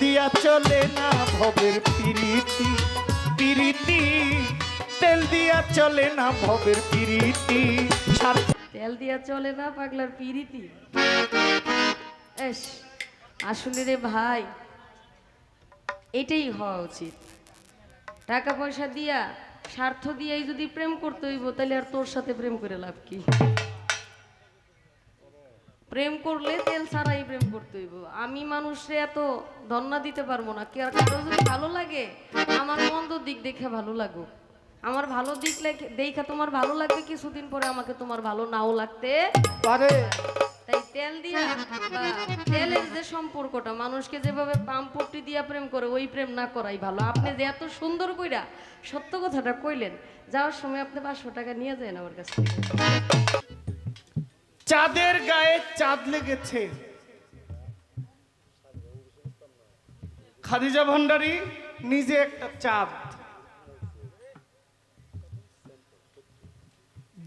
দিয়া চলে না ভবের পিরিতি পিরিতি। তেল দিয়া চলে না ভবের পিরিতি তেল দিয়া চলে না পাগলার পিরিতি। এস, আসলে রে ভাই, এটাই হওয়া উচিত। টাকা পয়সা দিয়া, স্বার্থ দিয়াই যদি প্রেম করতে হইব তাহলে আর তোর সাথে প্রেম করে লাভ কি? প্রেম করলে তেল ছাড়াই প্রেম করতে হইব। আমি মানুষে এত ধন্না দিতে পারব না। কে আর কারও যদি ভালো লাগে আমার মন্দ দিক দেখে ভালো লাগুক। আমার ভালো দিক দেখা তোমার ভালো লাগবে কিছুদিন পরে আমাকে তোমার ভালো নাও লাগতে পারে। তাই তেল দিয়ে তেলের যে সম্পর্কটা মানুষকে যেভাবে পাম্পটি দিয়া প্রেম করে ওই প্রেম না করাই ভালো। আপনি যে এত সুন্দর কইরা সত্য কথাটা কইলেন যাওয়ার সময় আপনি পাঁচশো টাকা নিয়ে যান আমার কাছ চাঁদের গায়ে চাঁদ লেগেছে। খাদিজা ভান্ডারী নিজে একটা চাঁদ।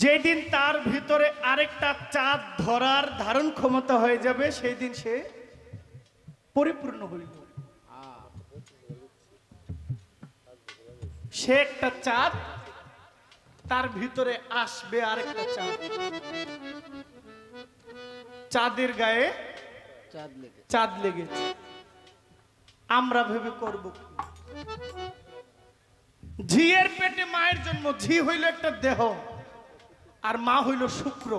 যেদিন তার ভিতরে আরেকটা চাঁদ ধরার ধারণ ক্ষমতা হয়ে যাবে সেই দিন সে পরিপূর্ণ হইল সে একটা চাঁদ, তার ভিতরে আসবে আরেকটা চাঁদ। চাঁদের গায়ে চাঁদ লেগেছে। আমরা ভেবে করব? ঝিয়ের পেটে মায়ের জন্ম ঝি হইল একটা দেহ আর মা হইল শুক্র।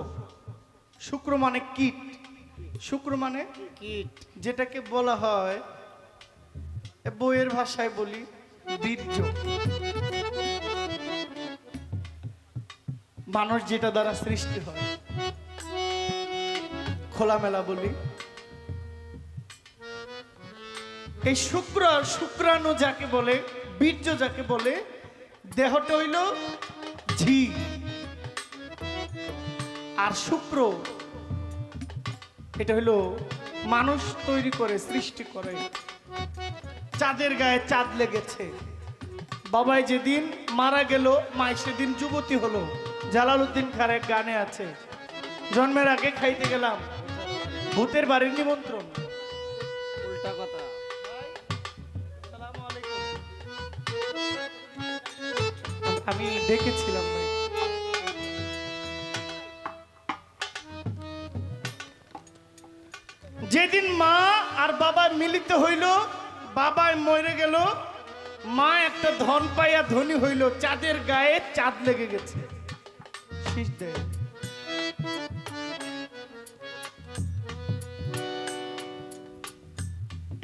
শুক্র মানে কীট। শুক্র মানে কীট। যেটাকে বলা হয় বইয়ের ভাষায় বলি বীর্য। মানুষ যেটা দ্বারা সৃষ্টি হয় খোলামেলা বলি। এই শুক্র শুক্রাণু যাকে বলে, বীর্য যাকে বলে, দেহটা হইল ঝি আর শুক্র, এটা হলো মানুষ তৈরি করে, সৃষ্টি করে। চাঁদের গায়ে চাঁদ লেগেছে। বাবাই যেদিন মারা গেল, মাই সেদিন যুবতী হলো। জালালউদ্দিন খার এক গানে আছে, জন্মের আগে খাইতে গেলাম ভূতের বাড়ির নিমন্ত্রণ। উল্টা কথা। আমি দেখেছিলাম ভাই। যেদিন মা আর বাবা মিলিত হইল বাবায় মরে গেল মা একটা ধন পাইয়া ধনী হইল চাঁদের গায়ে চাঁদ লেগে গেছে। শীষ দেয়।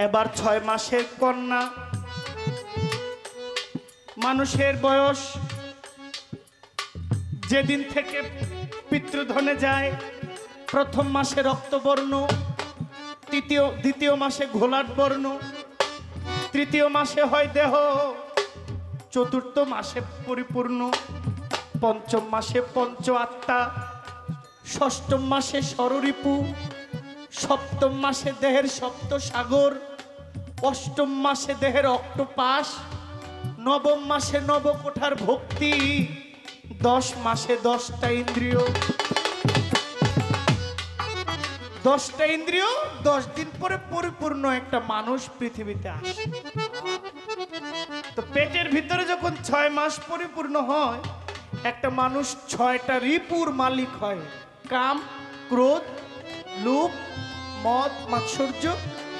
এবার ছয় মাসের কন্যা। মানুষের বয়স যেদিন থেকে পিতৃধনে যায়, প্রথম মাসে রক্তবর্ণ, তৃতীয়, দ্বিতীয় মাসে ঘোলাট বর্ণ, তৃতীয় মাসে হয় দেহ, চতুর্থ মাসে পরিপূর্ণ, পঞ্চম মাসে পঞ্চ আত্মা, ষষ্ঠম মাসে সররিপু সপ্তম মাসে দেহের সপ্ত সাগর অষ্টম মাসে দেহের অক্টোপাস, নবম মাসে নবকোঠার ভক্তি, দশ মাসে দশটা ইন্দ্রিয়। দশটা ইন্দ্রিয়, দশ দিন পরে পরিপূর্ণ একটা মানুষ পৃথিবীতে আসে। তো পেটের ভিতরে যখন ছয় মাস পরিপূর্ণ হয়, একটা মানুষ ছয়টা রিপুর মালিক হয়। কাম, ক্রোধ, লোভ, মদ, মাৎসর্য,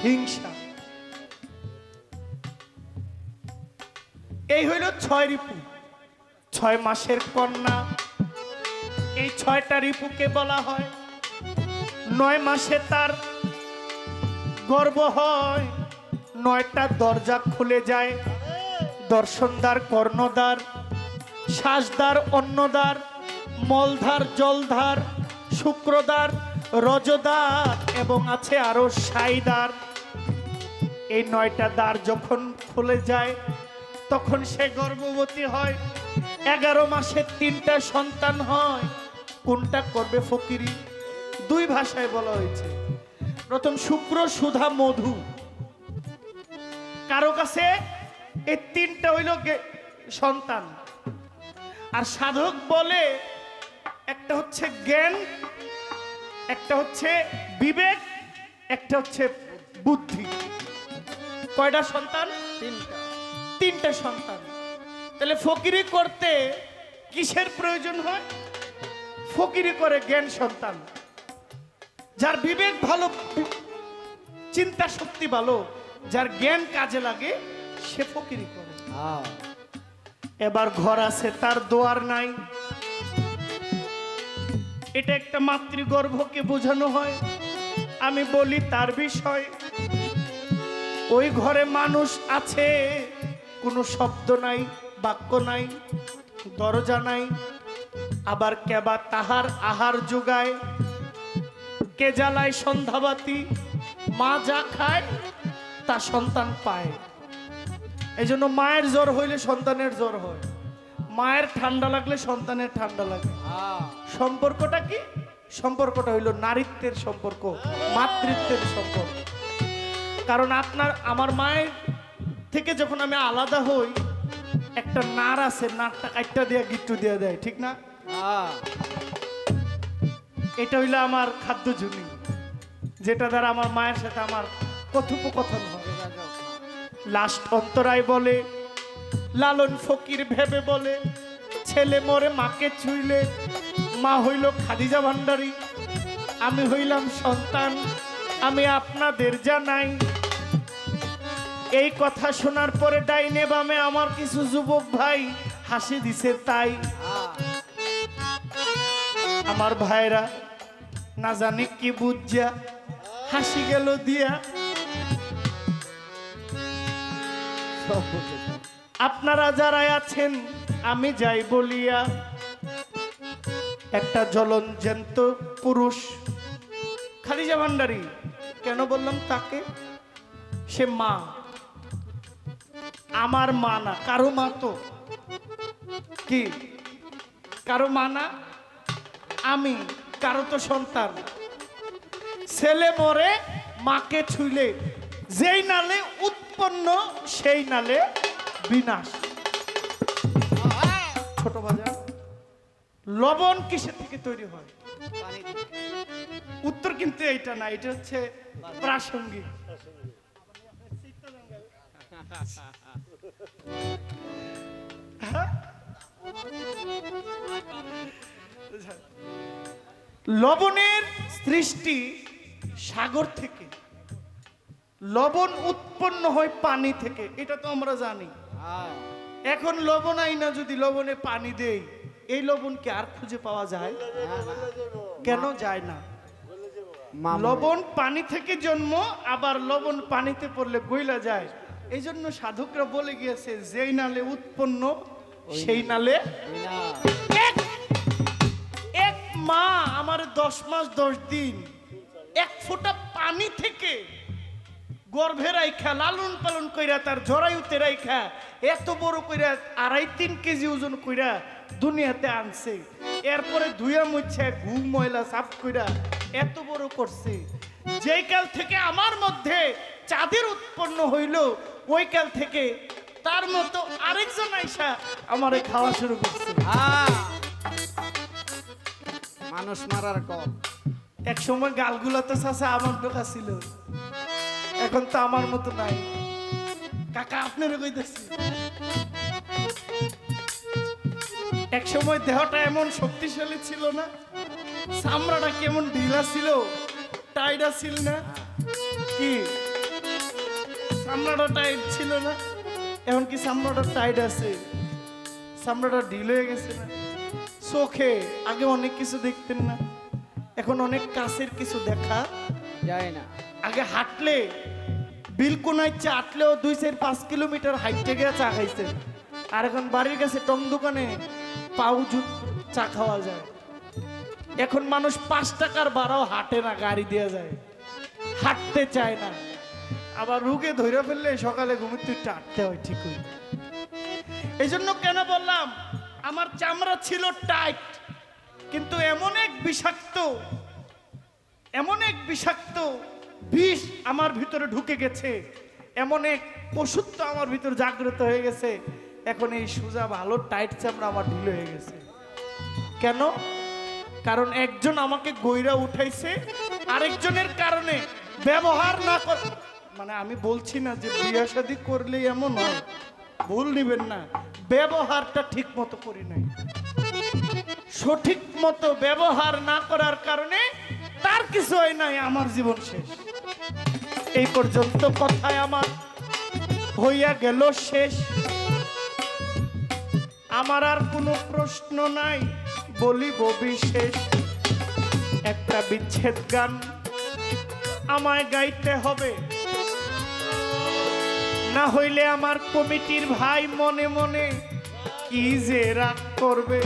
হিংসা। এই হইল ছয় রিপু। ছয় মাসের কন্যা। এই ছয়টা রিপুকে বলা হয়। নয় মাসে তার গর্ব হয়। নয়টা দরজা খুলে যায়। দর্শনদার কর্ণদ্বার শ্বাসদার অন্নদার, মলধার, জলধার, শুক্রদার, রজদার এবং আছে আরও সাইদার। এই নয়টা দ্বার যখন খুলে যায় তখন সে গর্ভবতী হয়। এগারো মাসে তিনটা সন্তান হয়। কোনটা করবে ফকিরি? দুই ভাষায় বলা হয়েছে। প্রথম শুক্র, সুধা, মধু। কারও কাছে এই তিনটা হইল সন্তান। আর সাধক বলে একটা হচ্ছে জ্ঞান, একটা হচ্ছে বিবেক, একটা হচ্ছে বুদ্ধি। কয়টা সন্তান? তিনটা। তিনটা সন্তান। তাহলে ফকিরি করতে কিসের প্রয়োজন হয়? ফকিরি করে জ্ঞান সন্তান। যার বিবেক ভালো চিন্তা শক্তি ভালো যার জ্ঞান কাজে লাগে সে ফকিরি করে। হ্যাঁ। এবার ঘর আছে তার দোয়ার নাই। এটা একটা মাতৃগর্ভকে বোঝানো হয়। আমি বলি তার বিষয়। ওই ঘরে মানুষ আছে। কোনো শব্দ নাই, বাক্য নাই, দরজা নাই। আবার কেবা তাহার আহার যোগায়? কে জ্বালায় সন্ধ্যাবাতি মা যা খায়, তা সন্তান পায়। এই জন্য মায়ের জ্বর হইলে সন্তানের জ্বর হয়। মায়ের ঠান্ডা লাগলে সন্তানের ঠান্ডা লাগে। সম্পর্কটা কি? সম্পর্কটা হইল নারীত্বের সম্পর্ক, মাতৃত্বের সম্পর্ক। কারণ আপনার, আমার মায়ের থেকে যখন আমি আলাদা হই একটা নার আছে নারটা কাটটা দিয়ে গিট্টু দিয়ে দেয় ঠিক না? হ্যাঁ। এটা হইল আমার খাদ্য জুনি যেটা দ্বারা আমার মায়ের সাথে আমার কথোপকথন হয়। যোগাযোগ লাস্ট অন্তরায় বলে লালন ফকির ভেবে বলে ছেলে মরে মাকে ছুইলে মা হইল খাদিজা ভান্ডারী আমি হইলাম সন্তান আমি আপনাদের জানাই এই কথা শোনার পরে ডাইনে বামে আমার কিছু যুবক ভাই হাসি দিছে তাই। আমার ভাইরা, না জানি কি বুঝা হাসি গেল দিয়া। আপনারা যারা আছেন, আমি যাই বলিয়া। একটা জ্বলন জ্যান্ত পুরুষ খালিজা ভান্ডারি, কেন বললাম তাকে? সে মা। আমার মা না কারও মা তো কি? কারও মা না আমি কারও তো সন্তান। ছেলে মরে মাকে ছুইলে যেই নালে উৎপন্ন সেই নালে বিনাশ। ছোট বাজার লবণ কিসের থেকে তৈরি হয়? উত্তর কিন্তু এইটা না এটা হচ্ছে প্রাসঙ্গিক। লবণের সৃষ্টি সাগর থেকে। লবণ উৎপন্ন হয় পানি থেকে এটা তো আমরা জানি। এখন লবণ আই না যদি লবণে পানি দেই এই লবণকে আর খুঁজে পাওয়া যায়? কেন যায় না? লবণ পানি থেকে জন্ম আবার লবণ পানিতে পড়লে গইলা যায়। এই জন্য সাধকরা বলে গিয়েছে যেই নালে উৎপন্ন সেই নালে এক মা আমার দশ মাস দশ দিন এক ফোঁটা পানি থেকে গর্ভে রাইখা লালন পালন কইরা তার জরায়ুতে রাইখা এত বড় কইরা আড়াই তিন কেজি ওজন কইরা দুনিয়াতে আনছে। এরপরে ধুয়া মুছে ঘু ময়লা সাফ কইরা এত বড় করছে। যেই কাল থেকে আমার মধ্যে চাঁদের উৎপন্ন হইল ওই কাল থেকে তার মতো আরেকজন আইসা আমারে খাওয়া শুরু করছে। মানুষ মারার কম এক সময় গালগুলা তো চাষা আমার ঢোকা ছিল। এখন তো আমার মতো নাই। কাকা আপনারও কইতেছি। এক সময় দেহটা এমন শক্তিশালী ছিল না চামড়াটা কেমন ঢিলা ছিল টাইডা ছিল না। কি? চামড়াটা টাইট ছিল না। এখন কি চামড়াটা টাইট আছে। চামড়াটা ঢিল হয়ে গেছে না। চোখে আগে অনেক কিছু দেখতেন না। এখন অনেক কাছের কিছু দেখা যায় না। আগে হাঁটলে বিলকুনায় চাটলেও দুই চার পাঁচ কিলোমিটার হাইটে গিয়ে চা খাইছে আর এখন বাড়ির কাছে টং দোকানে পাউ জু- চা খাওয়া যায়। এখন মানুষ পাঁচ টাকার বাড়াও হাঁটে না গাড়ি দেওয়া যায়। হাঁটতে চায় না। আবার রুগে ধরে ফেললে সকালে ঘুমিয়ে তুই হাঁটতে হয় ঠিকই। এই জন্য কেন বললাম, আমার চামড়া ছিল টাইট, কিন্তু এমন এক বিষাক্ত, এমন এক বিষাক্ত বিষ আমার ভিতরে ঢুকে গেছে, এমন এক পশুত্ব আমার ভিতরে জাগ্রত হয়ে গেছে, এখন এই সোজা ভালো টাইট চামড়া আমার ঢিল হয়ে গেছে। কেন? কারণ একজন আমাকে গইরা উঠাইছে, আরেকজনের কারণে ব্যবহার না কর মানে আমি বলছি না যে বিয়ে শাদি করলেই এমন হয়। ভুল নিবেন না। ব্যবহারটা ঠিক মতো করি নাই। সঠিক মতো ব্যবহার না করার কারণে তার কিছু হয় নাই, আমার জীবন শেষ। এই পর্যন্ত কথায় আমার হইয়া গেল শেষ। আমার আর কোনো প্রশ্ন নাই, বলিব বিশেষ। একটা বিচ্ছেদ গান আমায় গাইতে হবে। না হইলে আমার কমিটির ভাই মনে মনে কি যে রাগ করবে?